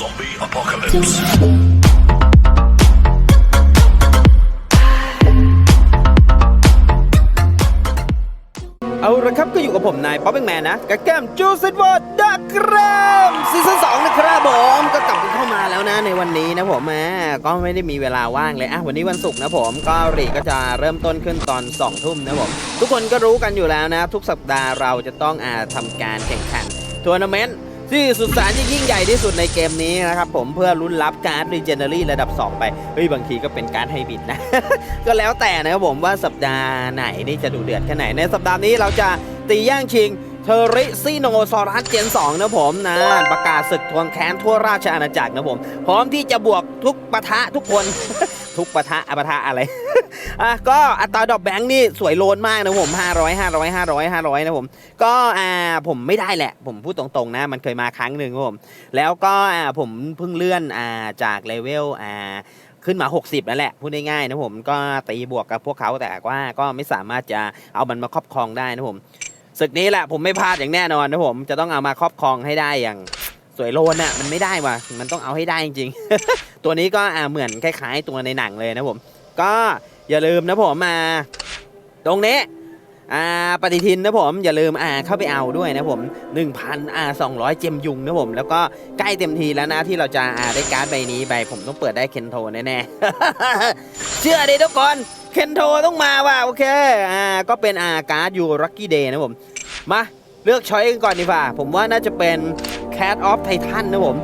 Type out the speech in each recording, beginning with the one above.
Zombie apocalypse. เอาละครับก็อยู่กับผมนายป๊อปเปงแมนนะกับแก้มจูซิตวอร์ดักกรมซีซั่นสองนะครับผมก็กลับกันเข้ามาแล้วนะในวันนี้นะผมแหมก็ไม่ได้มีเวลาว่างเลยอะวันนี้วันศุกร์นะผมก็รีก็จะเริ่มต้นขึ้นตอน2ทุ่มนะผมทุกคนก็รู้กันอยู่แล้วนะ ทุกสัปดาห์เราจะต้องอาทำการแข่งขันทัวร์นาเมนต์ ที่สุดสารที่ยิ่งใหญ่ที่สุดในเกมนี้นะครับผมเพื่อลุ้นรับการ์ดรีเจนเนอรี่ระดับ 2 ไป เฮ้ย บางทีก็เป็นการดให้บิดนะ ก็แล้วแต่นะครับผมว่าสัปดาห์ไหนนี่จะดูเดือดแค่ไหน ในสัปดาห์นี้เราจะตีย่างชิงเทอริซีโนซอรัสเจน2นะผมนะ ประกาศศึกทวงแค้นทั่วราชอาณาจักรนะผม พร้อมที่จะบวกทุกปะทะทุกคน ทุกปะทะอปะทะอะไร อะก็อัตราดอกแบงค์นี่สวยโลนมากนะผม500 500 500 500นะผม ก็อ่าผมไม่ได้แหละ ผมพูดตรงๆนะ มันเคยมาครั้งหนึ่งผม แล้วก็อ่าผมเพิ่งเลื่อนอ่าจากเลเวลอ่าขึ้นมา 60นั่นแหละ พูดง่ายๆนะผมก็ตีบวกกับพวกเขาแต่ว่าก็ไม่สามารถจะเอามันมาครอบครองได้นะผมศึกนี้แหละผมไม่พลาดอย่างแน่นอนนะผมจะต้องเอามาครอบครองให้ได้อย่าง วยโลนน่ะมันไม่ได้ว่ะมันต้องเอาให้ได้จริงๆ ตัวนี้ก็อ่าเหมือนคล้ายๆ ตัวในหนังเลยนะผม ก็อย่าลืมนะผมมา ตรงนี้อ่าปฏิทินนะผมอย่าลืมอ่าเข้าไปเอาด้วยนะผม1,000อ่า200 เจมยุงนะผม แล้วก็ใกล้เต็มทีแล้วนะที่เราจะอ่าได้การ์ดใบนี้ไปผมต้องเปิดได้เคนโทแน่ๆเชื่อดิทุกคนเคนโทต้องมาว่ะโอเคอ่าก็เป็นอ่าการ์ดยูรักกี้เดย์นะผม มาเลือกช้อยกันก่อนดีกว่า ผมว่าน่าจะเป็น Cat of Titan นะผม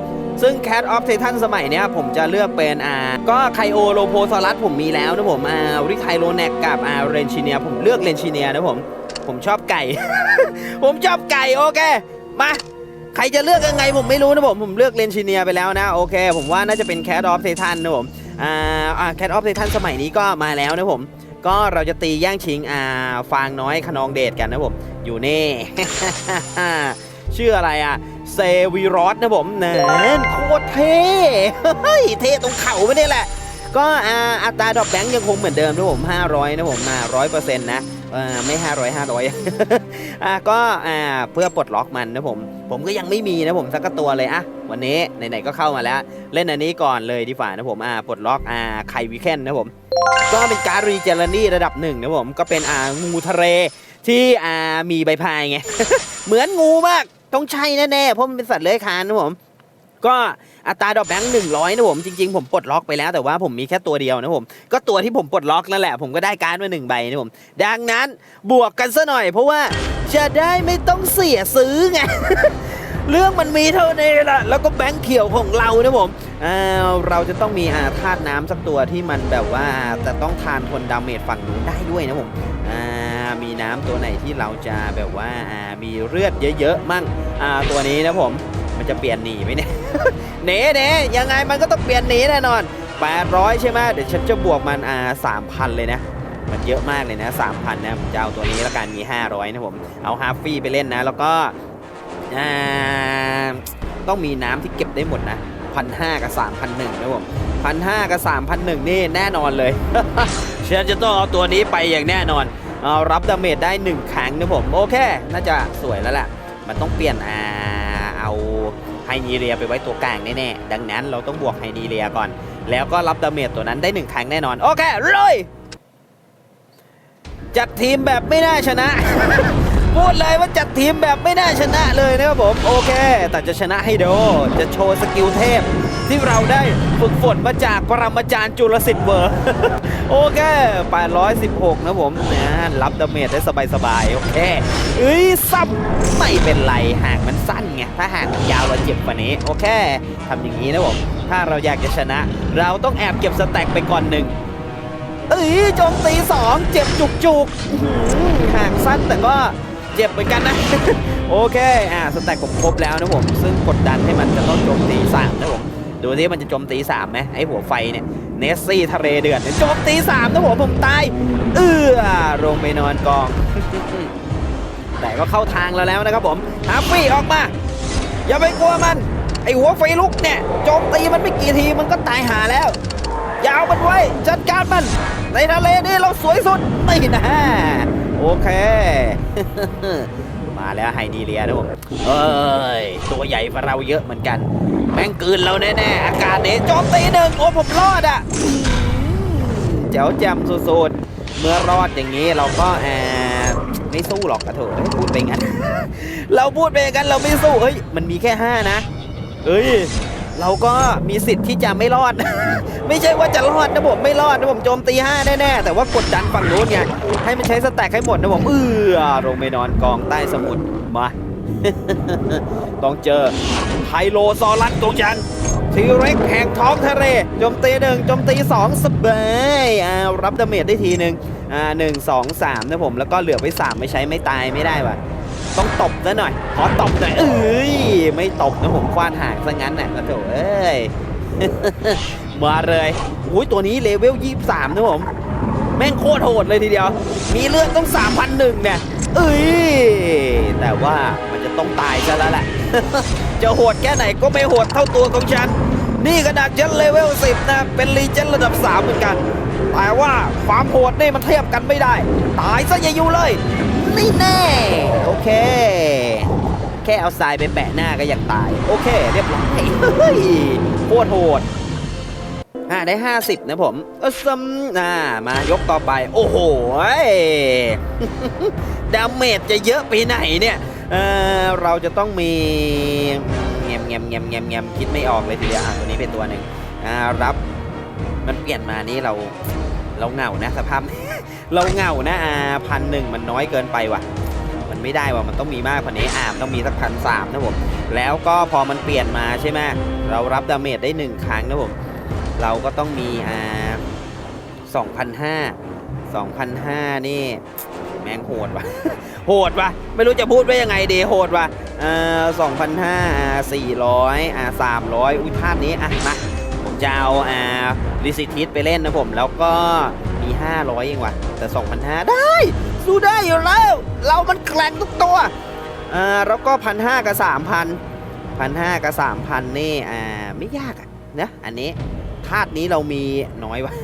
ซึ่ง Cat of Titan สมัยเนี้ยผมจะเลือกเป็นอ่าก็ไคโอโลโพซอรัสผมมีแล้วนะผมอ่าริไทโรแนกกับอ่าเรนชิเนียผมเลือกเรนชิเนียนะผม ผมชอบไก่ ผมชอบไก่โอเค มาใครจะเลือกยังไงผมไม่รู้นะผม ผมเลือกเรนชิเนียไปแล้วนะ โอเค ผมว่าน่าจะเป็น Cat of Titan นนะผม อ่าอ่า Cat of Titan สมัยนี้ก็มาแล้วนะผม ก็เราจะตีแย่งชิงอ่าฟางน้อยขนองเดชกันนะผม อยู่นี่ชื่ออะไรอะ เซวีรอสนะผมเนินโคตรเท่เฮ้ยเท่ตรงเข่าไม่ได้แหละ ก็อ่าอัตราดอกแบงค์ยังคงเหมือนเดิมนะผม 500 นะผมมา100%นะเอ่อไม่ 500 500อะก็อ่าเพื่อปลดล็อกมันนะผม ผมก็ยังไม่มีนะผมสักตัวเลยอะวันนี้ไหนๆก็เข้ามาแล้ว เล่นอันนี้ก่อนเลยดีกว่านะผมอ่าปลดล็อกอ่าไควีเคนนะผม ก็เป็นการรีเจนนี่ระดับหนึ่งนะผมก็เป็นอ่างูทะเลที่อ่ามีใบพายไง เหมือนงูมาก ต้องใช่แน่ๆ เพราะมันเป็นสัตว์เลื้อยคลานนะผม ก็อัตราดอกแบงค์หนึ่งร้อยนะผมจริงๆ ผมปลดล็อกไปแล้วแต่ว่าผมมีแค่ตัวเดียวนะผม ก็ตัวที่ผมปลดล็อกนั่นแหละ ผมก็ได้การ์ดมาหนึ่งใบนะผม ดังนั้นบวกกันซะหน่อย เพราะว่าจะได้ไม่ต้องเสียซื้อไงเรื่องมันมีเท่านี้ละแล้วก็แบงค์เขียวของเรานะผมเราจะต้องมีอาธาตุน้ำสักตัวที่มันแบบว่าจะต้องทานทนดาเมจฝั่งนู้นได้ด้วยนะผมอ่า มีน้ำตัวไหนที่เราจะแบบว่ามีเลือดเยอะๆมั่งอ่าตัวนี้นะผมมันจะเปลี่ยนหนีไหมเนี่ยหนีหนียังไงมันก็ต้องเปลี่ยนหนีแน่นอน 800 ใช่ไหมเดี๋ยวฉันจะบวกมันอ่า3,000เลยนะมันเยอะมากเลยนะ3,000นะผมจะเอาตัวนี้แล้วกันมี 500 นะผม เอาฮาฟฟี่ไปเล่นนะ แล้วก็อ่าต้องมีน้ำที่เก็บได้หมดนะพันห้ากับสามพันหนึ่งนะผมพันห้ากับสามพันหนึ่งนี่แน่นอนเลยฉันจะต้องเอาตัวนี้ไปอย่างแน่นอน รับดาเมจได้หนึ่งครั้งนะผมโอเค น่าจะสวยแล้วแหละมันต้องเปลี่ยนอ่าเอาไฮนีเรียไปไว้ตัวกลางแน่ๆ ดังนั้นเราต้องบวกไฮนีเรียก่อน แล้วก็รับดาเมจตัวนั้นได้หนึ่งครั้งแน่นอน โอเคเลยจัดทีมแบบไม่น่าชนะ พูดเลยว่าจัดทีมแบบไม่น่าชนะเลยนะครับผม โอเค แต่จะชนะให้โดจะโชว์สกิลเทพ ที่เราได้ฝึกฝนมาจากปรมาจารย์จุลสิทธิ์เวอร์โอเค 816 นะผมนะรับดาเมจได้สบายๆ โอเคเอ้ยซ้ำไม่เป็นไรห่างมันสั้นไง ถ้าห่างมันยาวเราเจ็บกว่านี้ โอเคทำอย่างนี้นะผม ถ้าเราอยากจะชนะ เราต้องแอบเก็บสแต็กไปก่อนหนึ่งเอ้ยโจมตีสองเจ็บจุกจุกๆห่างสั้นแต่ก็ เจ็บเหมือนกันนะ โอเค อ่าสแต็กผมครบแล้วนะผม ซึ่งกดดันให้มันจะต้องโจมตีสามนะผม ดูที่มันจะโจมตีสามไหมไอ้หัวไฟเนี่ย เนสซี่ทะเลเดือดเนี่ยโจมตีสามนะผมผมตาย เอื้อลงไปนอนกอง แต่ก็เข้าทางแล้วแล้วนะครับผมฮาฟี่ออกมา อย่าไปกลัวมัน ไอหัวไฟลุกเนี่ย โจมตีมันไม่กี่ทีมันก็ตายหาแล้วยาวมันไว้จัดการมัน ในทะเลนี่เราสวยสุดไม่นะ เค มาแล้วไฮนีเรียนะผมเอ้ย ตัวใหญ่กว่าเราเยอะเหมือนกัน แม่งกืนเราแน่ๆ อาการนี้โจมตีหนึ่งโอ้ผมรอดอะอืมแจ๋วแจมสุดๆ เมื่อรอดอย่างนี้เราก็แอบไม่สู้หรอกกระโถเอ้ยพูดไปงั้น เราพูดไปงั้นเราไม่สู้เฮ้ย มันมีแค่ห้านะเอ้ย เราก็มีสิทธิ์ที่จะไม่รอด ไม่ใช่ว่าจะรอดนะผมไม่รอดนะผมโจมตีห้าแน่ๆแต่ว่ากดดันฝั่งนู้นไงให้มันใช้สแต็กให้หมดนะผมเออลงไปนอนกองใต้สมุทรมาต้องเจอไฮโลซอรัสของฉันทีเร็กแห่งท้องทะเลโจมตีหนึ่งโจมตีสองสบายอ่ารับดาเมจได้ทีหนึ่งอ่าหนึ่งสองสามนะผมแล้วก็เหลือไปสามไม่ใช้ไม่ตายไม่ได้ว่ะ ต้องตบซะหน่อย ขอตบหน่อย เอ้ย ไม่ตบนะผมควานห่างซะงั้นน่ะกระโถเอ้ย มาเลยอุ้ยตัวนี้เลเวล 23 นะผม แม่งโคตรโหดเลยทีเดียว มีเลือดต้อง 3,001เนี่ย เอ้ย แต่ว่ามันจะต้องตายซะแล้วแหละ จะโหดแค่ไหนก็ไม่โหดเท่าตัวของฉัน นี่ขนาดฉันเลเวล 10 นะ เป็นรีเจนระดับ 3 เหมือนกัน แต่ว่าความโหดนี่มันเทียบกันไม่ได้ ตายซะอย่าอยู่เลย นี่แน่โเค แค่เอาทรายไปแปะหน้าก็ยังตาย โอเค เรียบร้อยเฮ้ยโคตรโหดอ่าได้ 50 นะผมเออซัมอ่ามายกต่อไป โอ้โหดาเมจจะเยอะไปไหนเนี่ยเออเราจะต้องมีเงียมเงียมเงียมเงียมเงียมคิดไม่ออกเลยทีเดียวอะตัวนี้เป็นตัวหนึ่งอ่ารับมันเปลี่ยนมานี่เราเราเหงานะสภาพเราเหงานะอ่าพันหนึ่งมันน้อยเกินไปว่ะ มันไม่ได้ว่ะมันต้องมีมากกว่านี้อ่ามต้องมีสักพันสามนะผมแล้วก็พอมันเปลี่ยนมาใช่ไหมเรารับดาเมจได้หนึ่งครั้งนะผมเราก็ต้องมีอ่าสองพันห้าสองพันห้านี่แม่งโหดว่ะโหดว่ะไม่รู้จะพูดว่ายังไงดีโหดว่ะอ่าสองพันห้าสี่ร้อยอ่าสามร้อยอุ้ยภาพนี้อะมาผมจะเอาอ่าลิซิทิสไปเล่นนะผม แล้วก็มี 500เองว่ะแต่ 2,500 ได้ สู้ได้อยู่แล้ว เรามันแกร่งทุกตัวอ่าแล้วก็พันห้ากับสามพันพันห้ากับสามพันนี่อ่าไม่ยากอะนะอันนี้ธาตุนี้เรามีน้อยว่ะ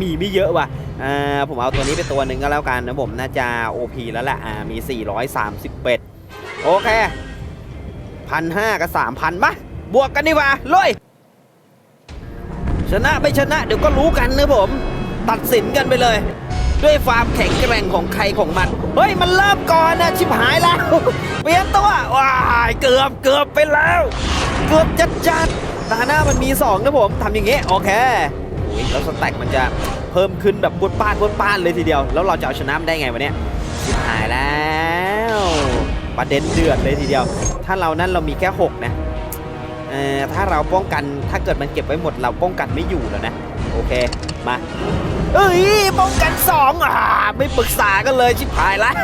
มีไม่เยอะว่ะอ่าผมเอาตัวนี้ไปตัวหนึ่งก็แล้วกันนะผมน่าจะ OP แล้วแหละอ่ามี 431โอเคพันห้ากับสามพันมาบวกกันดีกว่าเลยชนะไม่ชนะเดี๋ยวก็รู้กันนะผม ตัดสินกันไปเลย ด้วยความแข็งแกร่งของใครของมัน เฮ้ย มันเริ่มก่อนนะชิบหายแล้ว เปลี่ยนตัวว้ายเกือบเกือบไปแล้ว เกือบจัดจัดตาหน้ามันมี2นะผมทำอย่างงี้โอเคอุ๊ยแล้วสแต็กมันจะเพิ่มขึ้นแบบปุดป้านปุดป้านเลยทีเดียว แล้วเราจะเอาชนะมันได้ไงวะเนี่ยชิบหายแล้วประเด็นเดือดเลยทีเดียว ถ้าเรานั้นเรามีแค่6นะเอ่อถ้าเราป้องกันถ้าเกิดมันเก็บไว้หมดเราป้องกันไม่อยู่แล้วนะ โอเค มาเอ้ยป้องกันสองอ่าไม่ปรึกษากันเลยชิบหายแล้ว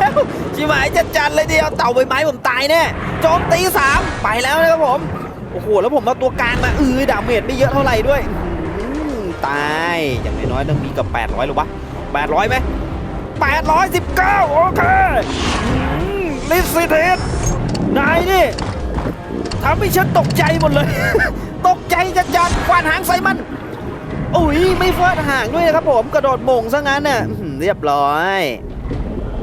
ชิบหายจัดจันเลยเดียวเต่าใบไม้ผมตายแน่โจมตีสามไปแล้วนะครับผมโอ้โหแล้วผมเอาตัวกลางมาเออดาเมจไม่เยอะเท่าไหร่ด้วยตายอย่างน้อยๆต้องมีกับ 800หรือวะ800ไหม819 โอเคลิซิเทสนายนี่ทำให้ฉันตกใจหมดเลย ตกใจจัดจันควานหางใส่มัน อุ้ยไม่ฟิร์ดห่างด้วยนะครับผมกระโดดโมงซะงั้นน่ะเรียบร้อย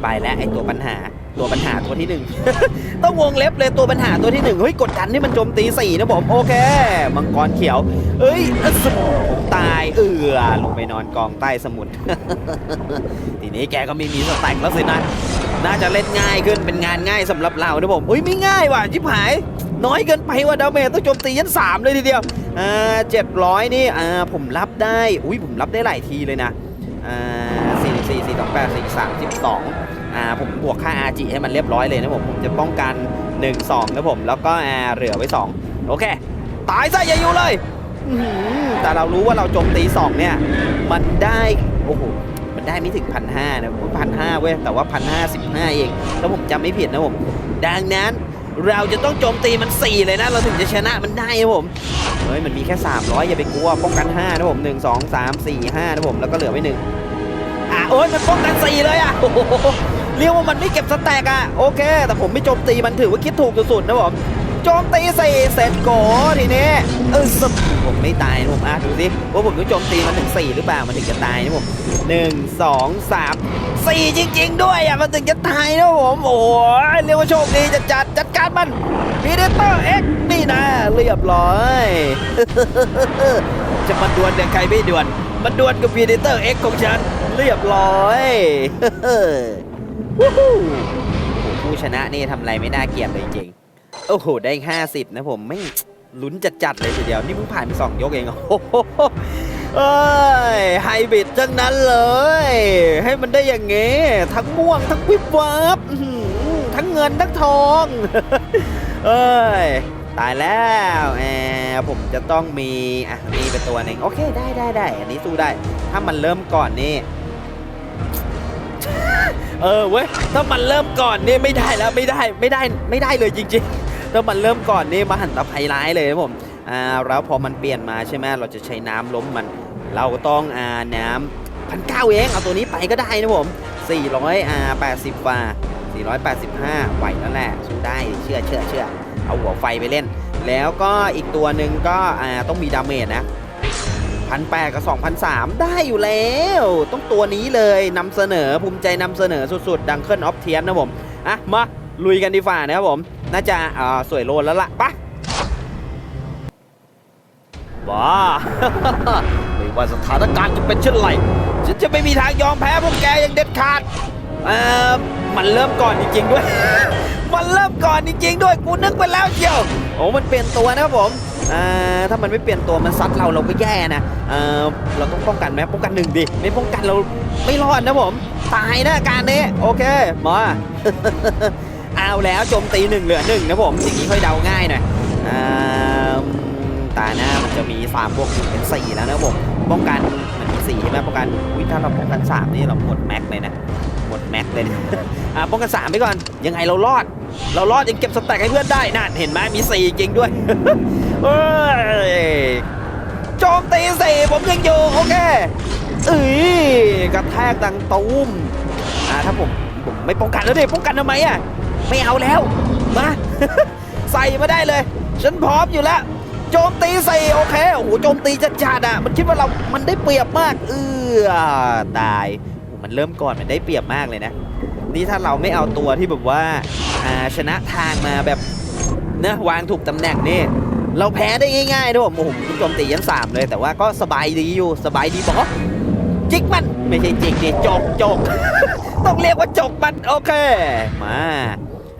ไปแล้วไอตัวปัญหาตัวปัญหาตัวที่หนึ่งต้องวงเล็บเลยตัวปัญหาตัวที่หนึ่งเฮ้ย กดดันให้มันโจมตีสี่นะผม โอเค มังกรเขียว เอ้ยตายเอือลงไปนอนกองใต้สมุทรทีนี้แกก็ไม่มีสแต็กแล้วสินะ น่าจะเล่นง่ายขึ้นเป็นงานง่ายสำหรับเรานะผมเฮ้ยไม่ง่ายว่ะชิบหาย น้อยเกินไปว่ะดาเมจต้องโจมตียันสามเลยทีเดียวอ่าเจ็ดร้อยนี่อ่าผมรับได้ อุ้ยผมรับได้หลายทีเลยนะอ่าสี่สี่สี่สองแปดสี่สามสิบสองอ่าผมบวกค่า RG ให้มันเรียบร้อยเลยนะผมผมจะป้องกัน 1 2นะผมแล้วก็อ่าเหลือไว้ 2 โอเค ตายซะอย่าอยู่เลยแต่เรารู้ว่าเราโจมตี 2 เนี่ย มันได้ โอ้โห มันได้ไม่ถึงพันห้านะพันห้าเว้ย แต่ว่าพันห้าสิบห้าเองถ้าผมจำไม่ผิดนะผม ดังนั้น เราจะต้องโจมตีมัน 4 เลยนะ เราถึงจะชนะมันได้นะผม เฮ้ย มันมีแค่ 300 อย่าไปกลัว ป้องกัน5นะผม 1 2 3 4 5นะผม แล้วก็เหลือไว้1อะโอ้ยมันป้องกัน 4 เลยอะโอ้โหเรียกว่ามันไม่เก็บสแต็กอะ โอเค แต่ผมไม่โจมตีมันถือว่าคิดถูกสุดๆนะผมโจมตีสี่เสร็จโกทีนี้เออสผมไม่ตายนะผมอะดูสิว่าผมต้องโจมตีมันถึง4หรือเปล่ามันถึงจะตายนะผม1 2 3 4จริง ๆ ด้วยอะมันถึงจะตายนะผมโอ้ยเรียกว่าโชคดีจัดจัดจั มันพีเดเตอร์เอ็กนี่นะเรียบร้อย จะมาดวลกับใครไม่ดวลมาดวลกับพีเดเตอร์เอ็กของฉัน เรียบร้อยวู้ฮู้ผู้ชนะนี่ทำอะไรไม่น่าเกลียดเลยจริงๆโอ้โห ได้ 50 นะผมไม่ลุ้นจัดๆเลยทีเดียว นี่เพิ่งผ่านไปสองยกเองโอ้โหเอ้ยไฮบริดจังนั้นเลย ให้มันได้อย่างงี้ทั้งม่วงทั้งวิบวับ เงินทั้งทองเอ้ยตายแล้วแอผมจะต้องมีอะมีเป็นตัวหนึ่งโอเคได้ได้ได้อันนี้สู้ได้ ถ้ามันเริ่มก่อนนี่เออเว้ยถ้ามันเริ่มก่อนนี่ไม่ได้แล้วไม่ได้ไม่ได้ไม่ได้เลยจริงๆ ถ้ามันเริ่มก่อนนี่มาหันตะไคร้ายเลยครับผมอ่าแล้วพอมันเปลี่ยนมาใช่ไหมเราจะใช้น้ำล้มมัน เราก็ต้องอ่าน้ำพันเก้าเองเอาตัวนี้ไปก็ได้นะผม400อ่า80ฟา 485 ไหวแล้วแหละสู้ได้เชื่อเชื่อเชื่อเอาหัวไฟไปเล่น แล้วก็อีกตัวหนึ่งก็ต้องมีดาเมจนะพันแปดกับสองพันสามได้อยู่แล้ว ต้องตัวนี้เลยนำเสนอภูมิใจนำเสนอสุดๆ ดังเคิลออฟเทียนนะผม อะ มา ลุยกันดีฝ่านะครับผม น่าจะอ่สวยโลนแล้วล่ะปะว้าไม่ว่าสถานการณ์จะเป็นเช่นไร ฉันจะไม่มีทางยอมแพ้พวกแกอย่างเด็ดขาด เอ่อ มันเริ่มก่อนจริงๆด้วย มันเริ่มก่อนจริงๆด้วยกูนึกไปแล้วเชียวโอ้มันเปลี่ยนตัวนะครับผมอ่าถ้ามันไม่เปลี่ยนตัวมันซัดเราเราก็แย่นะเอ่อเราต้องป้องกันไหมป้องกันหนึ่งดิไม่ป้องกันเราไม่รอดนะผมตายนะการนี้โอเคมาเอาแล้วโจมตีหนึ่งเหลือหนึ่งนะผมอย่งนี้ค่อยเดาง่ายหน่อยอ่าตาหน้ามันจะมีสามบวกหนึ่งเป็นสี่แล้วนะผมป้องกัน มันมีสี่ใช่ไหมป้องกันอุ้ยถ้าเราป้องกันสามนี่เราหมดแม็กเลยนะหมดแม็กเลยนะอ่าป้องกันสามไปก่อนยังไงเรารอด เรารอดยังเก็บสแต็กให้เพื่อนได้นั่นเห็นไหมมีสี่จริงด้วยเอ้ยโจมตีสี่ผมยังอยู่โอเคเอ้ยกระแทกดังตูมอ่าถ้าผมผมไม่ป้องกันแล้วดิป้องกันทำไมอะไม่เอาแล้วมาใส่มาได้เลย ฉันพร้อมอยู่แล้ว โจมตีใส่โอเคโอ้โหโจมตีจัดจัดๆอะมันคิดว่าเรา มันได้เปรียบมาก เออตายโอ้มันเริ่มก่อนมันได้เปรียบมากเลยนะ นี่ถ้าเราไม่เอาตัวที่แบบว่าชนะทางมาแบบนะวางถูกตำแหน่งนี่เราแพ้ได้ง่ายๆนะผมโอ้โหโจมตียันสามเลยแต่ว่าก็สบายดีอยู่สบายดีบอจิกมันไม่ใช่จิกดิจกจกต้องเรียกว่าจกมันโอเคมา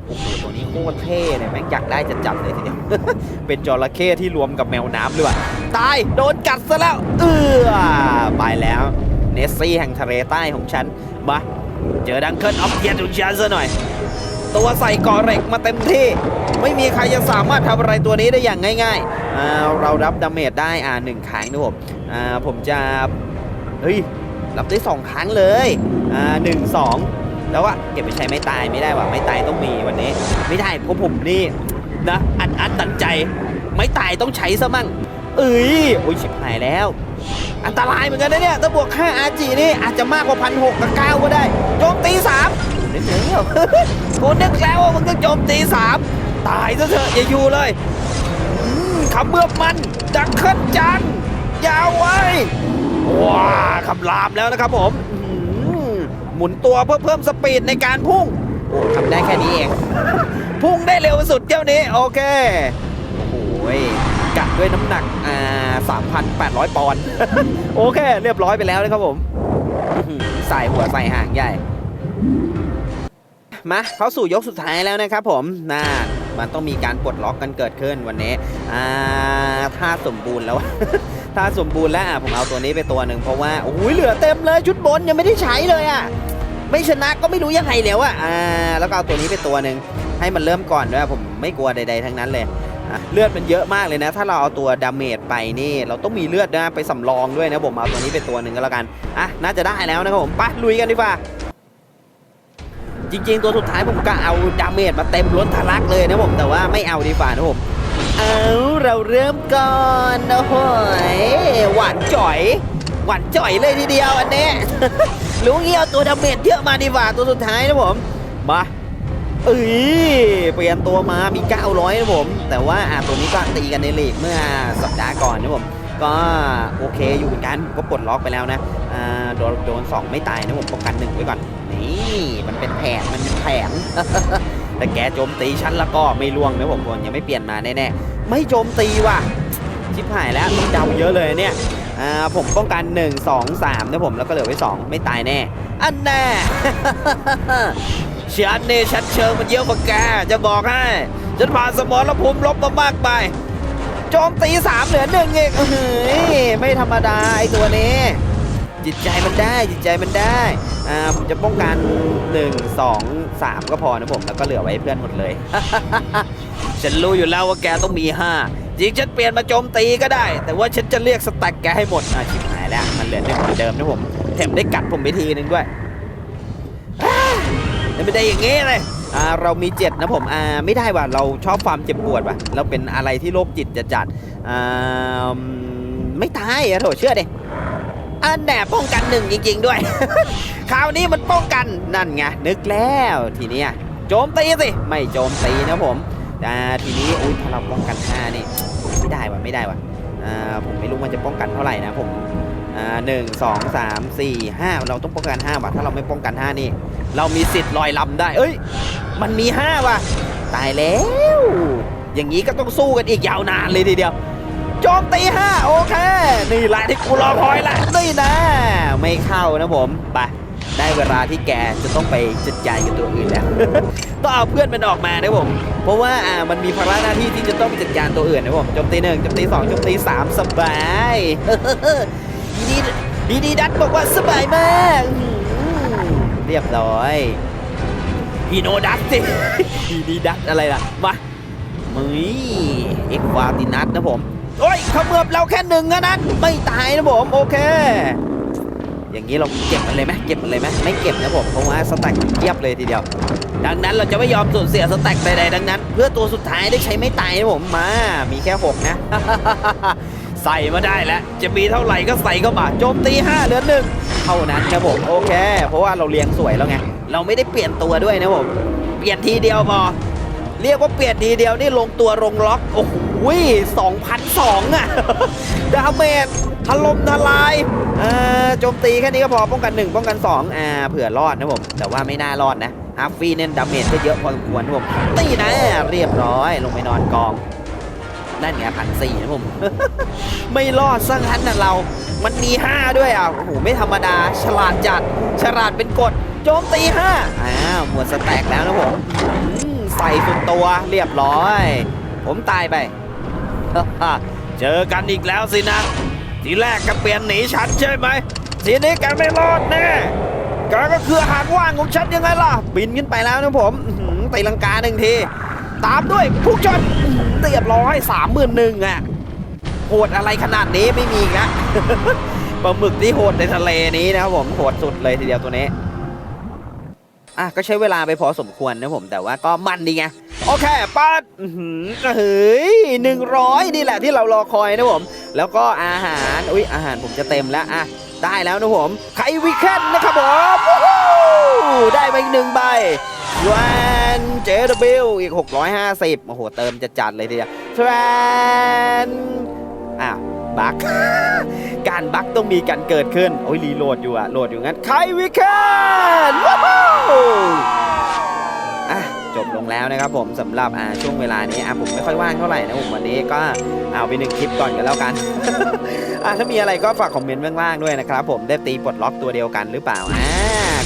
โอ้โห คตรเท่เลยแม่งอยากได้จะจับเลยทีเดียวเป็นจระเข้ที่รวมกับแมวน้ำด้วยว่ะตายโดนกัดซะแล้ว เออไปแล้ว เนสซี่แห่งทะเลใต้ของฉันมาเจอดังเคิลออฟเทียนของฉันซะหน่อย ตัวใส่ก่อเหล็กมาเต็มที่ ไม่มีใครจะสามารถทำอะไรตัวนี้ได้อย่างง่ายๆอ่าเรารับดาเมจได้อ่าหนึ่งครั้งนะผมอ่าผมจะเฮ้ยรับได้สองครั้งเลยอ่าหนึ่งสอง แล้วว่าเก็บไปใช้ไม่ตายไม่ได้ว่ะไม่ตายต้องมีวันนี้ ไม่ได้เพราะผมนี่นะอัดอัดตันใจ ไม่ตายต้องใช้ซะมั่งเอ้ยโอ้ยชิบหายแล้ว อันตรายเหมือนกันนะเนี่ยถ้าบวก5 RG นี่อาจจะมากกว่าพันหกกับเก้าก็ได้โจมตี3นึกแล้วกูนึกแล้วว่ามึงจะโจมตี3ตายซะเถอะอย่าอยู่เลยอืมขำเบือบมันดังขึ้นจังยาวไว้ว้าคำรามแล้วนะครับผม หือหมุนตัวเพื่อเพิ่มสปีดในการพุ่งโอ้ทำได้แค่นี้เอง พุ่งได้เร็วสุดเที่ยวนี้ โอเค โอ้ยกัดด้วยน้ำหนัก อ่า 3,800 ปอนด์ โอเค เรียบร้อยไปแล้วนะครับผมอื้อหือใส่หัวใส่หางใหญ่ มาเข้าสู่ยกสุดท้ายแล้วนะครับผมน่ามันต้องมีการปลดล็อกกันเกิดขึ้นวันนี้ อ่า ถ้าสมบูรณ์แล้ว ถ้าสมบูรณ์แล้วอะผมเอาตัวนี้ไปตัวหนึ่งเพราะว่าโอ้ยเหลือเต็มเลยชุดบนยังไม่ได้ใช้เลยอะไม่ชนะก็ไม่รู้ยังไงแล้วอะอ่าแล้วก็เอาตัวนี้ไปตัวหนึ่งให้มันเริ่มก่อนด้วยผมไม่กลัวใด ๆ ทั้งนั้นเลยเลือดมันเยอะมากเลยนะ ถ้าเราเอาตัวดาเมจไปนี่ เราต้องมีเลือดนะไปสำรองด้วยนะผมเอาตัวนี้ไปตัวหนึ่งก็แล้วกันอะน่าจะได้แล้วนะครับผมไปลุยกันดีกว่าจริงๆ ตัวสุดท้ายผมก็เอาดาเมจมาเต็มล้นทะลักเลยนะผมแต่ว่าไม่เอาดีฝ่านะผม เอาเราเริ่มก่อนโอ้โหยหวานจ่อย หวานจ่อยเลยทีเดียวอันนี้ รู้งี้เอาตัวดาเมจเยอะมาดีกว่าตัวสุดท้ายนะผมมาเอ้ยเปลี่ยนตัวมามี 900นะผม แต่ว่าอะตัวนี้ก็ตีกันในลีกเมื่อสัปดาห์ก่อนนะผม ก็โอเคอยู่เหมือนกันก็ปลดล็อกไปแล้วนะอ่าโดนโดนสองไม่ตายนะผมป้องกันหนึ่งไว้ก่อนนี่มันเป็นแผนมันเป็นแผน แต่แกโจมตีฉันแล้วก็ไม่ล่วงนะผมยังไม่เปลี่ยนมาแน่ๆไม่โจมตีว่ะชิบหายแล้วมีเดาเยอะเลยเนี่ยอ่าผมป้องกัน 1 2 3นะผมแล้วก็เหลือไว้ 2 ไม่ตายแน่ อันแน่ฉันเนี่ยฉันเชิงมันเยอะกว่าแกจะบอกให้ ฉันผ่านสมรภูมิลบมามากไปโจมตีสามเหลือหนึ่งเองเฮ้ยไม่ธรรมดาไอตัวนี้ จิตใจมันได้จิตใจมันได้อ่าผมจะป้องกัน 1 2 3 ก็พอนะผม แล้วก็เหลือไว้เพื่อนหมดเลย ฉันรู้อยู่แล้วว่าแกต้องมี 5 จริงฉันเปลี่ยนมาโจมตีก็ได้ แต่ว่าฉันจะเรียกสแต็กแกให้หมดอะชิบหายแล้ว มันเหลือหนึ่งเหมือนเดิมนะผมแถมได้กัดผมไปทีนึงด้วยแต่ไม่ได้อย่างงี้เลยอ่าเรามีเจ็ดนะผมอ่าไม่ได้ว่ะเราชอบความเจ็บปวดว่ะ เราเป็นอะไรที่โรคจิตจะจัดอ่าไม่ตายอะโถเชื่อเด อันแหนป้องกันหนึ่งจริง ๆ ด้วย คราวนี้มันป้องกันนั่นไงนึกแล้วทีนี้โจมตีสิ ไม่โจมตีนะผมอ่ทีนี้อุ้ยถ้าเราป้องกัน5นี่ไม่ได้วะไม่ได้วะอ่าผมไม่รู้มันจะป้องกันเท่าไหร่นะผมหนึ่งสองสามสี่ห้าเราต้องป้องกัน5ว่ะถ้าเราไม่ป้องกัน5นี่ เรามีสิทธิ์ลอยลำได้ เอ้ย มันมี5ว่ะ ตายแล้ว อย่างนี้ก็ต้องสู้กันอีกยาวนานเลยทีเดียว โจมตีห้าโอเค นี่แหละที่กูรอคอยละนี่นะ ไม่เข้านะผม ไป ได้เวลาที่แกจะต้องไปจัดการกับตัวอื่นแล้ว ต้องเอาเพื่อนมันออกมานะผม เพราะว่าอ่ามันมีภาระหน้าที่ที่จะต้องไปจัดการตัวอื่นนะผมโจมตีหนึ่งโจมตีสองโจมตีสามสบายดีดีดีดัตบอกว่าสบายมากเรียบร้อยฮีโนดัตสิดีดีดัตอะไรล่ะ มามึยเอ็กวาตินัสนะผม โอ้ยเขาเมือบเราแค่หนึ่งอะนั้น ไม่ตายนะผมโอเค อย่างนี้เราเก็บมันเลยไหมเก็บมันเลยไหมไม่เก็บนะผมเพราะว่าสแต็กเทียบเลยทีเดียว ดังนั้นเราจะไม่ยอมสูญเสียสแต็กใดๆดังนั้น เพื่อตัวสุดท้ายได้ใช้ไม่ตายนะผมมา มีแค่6นะ ใส่มาได้แล้วจะมีเท่าไหร่ก็ใส่เข้ามาโจมตี5เหลือหนึ่งเท่านั้นครับผมโอเค เพราะว่าเราเลี้ยงสวยแล้วไงเราไม่ได้เปลี่ยนตัวด้วยนะผมเปลี่ยนทีเดียวพอ เรียกว่าเปลี่ยนทีเดียวนี่ลงตัวลงล็อก โอ้โหสองพันสองอะดาเมจถล่มทลายอ่าโจมตีแค่นี้ก็พอป้องกัน 1 ป้องกัน 2 อ่าเผื่อรอดนะผม แต่ว่าไม่น่ารอดนะอาร์ฟี่เน้นดาเมจก็เยอะพอสมควรนะผมตีนะ เรียบร้อยลงไปนอนกอง นั่นไงพันสี่นะผม ไม่รอดซะงั้นนะเรา มันมี 5 ด้วยอะโอ้โหไม่ธรรมดา ฉลาดจัด ฉลาดเป็นกฎโจมตี 5 อ้าวหมวดสแต็กแล้วนะผม ใส่สุดตัวเรียบร้อย ผมตายไป เจอกันอีกแล้วสินะ ทีแรกก็เปลี่ยนหนีฉันใช่ไหม ทีนี้แกไม่รอดแน่แกก็คือหางว่างของฉันยังไงล่ะ บินขึ้นไปแล้วนะผมตีลังกาหนึ่งที ตามด้วยผู้ชนเรียบร้อยสามหมื่นหนึ่งอะโหดอะไรขนาดนี้ไม่มีอีกแล้วปลาหมึกที่โหดในทะเลนี้นะครับผมโหดสุดเลยทีเดียวตัวนี้ อะก็ใช้เวลาไปพอสมควรนะผมแต่ว่าก็มันดีไงโอเคปัดเฮ้ยหนึ่งร้อยนี่แหละที่เรารอคอยนะผม แล้วก็อาหารอุ้ยอาหารผมจะเต็มแล้วอะได้แล้วนะผมไขวิเคนนะครับผมได้ไปอีกหนึ่งใบยวนเจดบิลอีก 650โอ้โหเติมจะจัดเลยทีเดียวแทรนอ้าวบัก การบักต้องมีการเกิดขึ้น โอ้ยรีโหลดอยู่อะโหลดอยู่งั้นไข่วิกเคนวู้ฮู้อะจบลงแล้วนะครับผมสำหรับอ่าช่วงเวลานี้อะผมไม่ค่อยว่างเท่าไหร่นะผมวันนี้ก็เอาไปหนึ่งคลิปก่อนกันแล้วกันอะถ้ามีอะไรก็ฝากคอมเมนต์เบื้องล่างด้วยนะครับผมได้ตีปลดล็อกตัวเดียวกันหรือเปล่าอ่า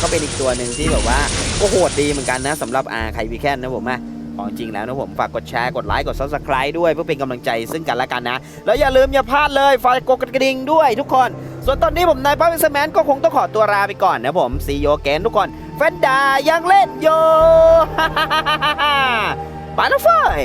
ก็เป็นอีกตัวหนึ่งที่แบบว่าก็โหดดีเหมือนกันนะสำหรับอ่าใครวีแคนนะผมอะ ของจริงแล้วนะผมฝากกดแชร์กดไลค์กดซับสไคร b e ด้วยเพื่อเป็นกำลังใจซึ่งกันและกันนะ แล้วอย่าลืมอย่าพลาดเลยฝากกดกระดิ่งด้วยทุกคน ส่วนตอนนี้ผมนายป้าเป็นแมนก็คงต้องขอตัวลาไปก่อนนะผมซีโยเกนทุกคนแฟนดายังเล่นโยไปแล้วเฟย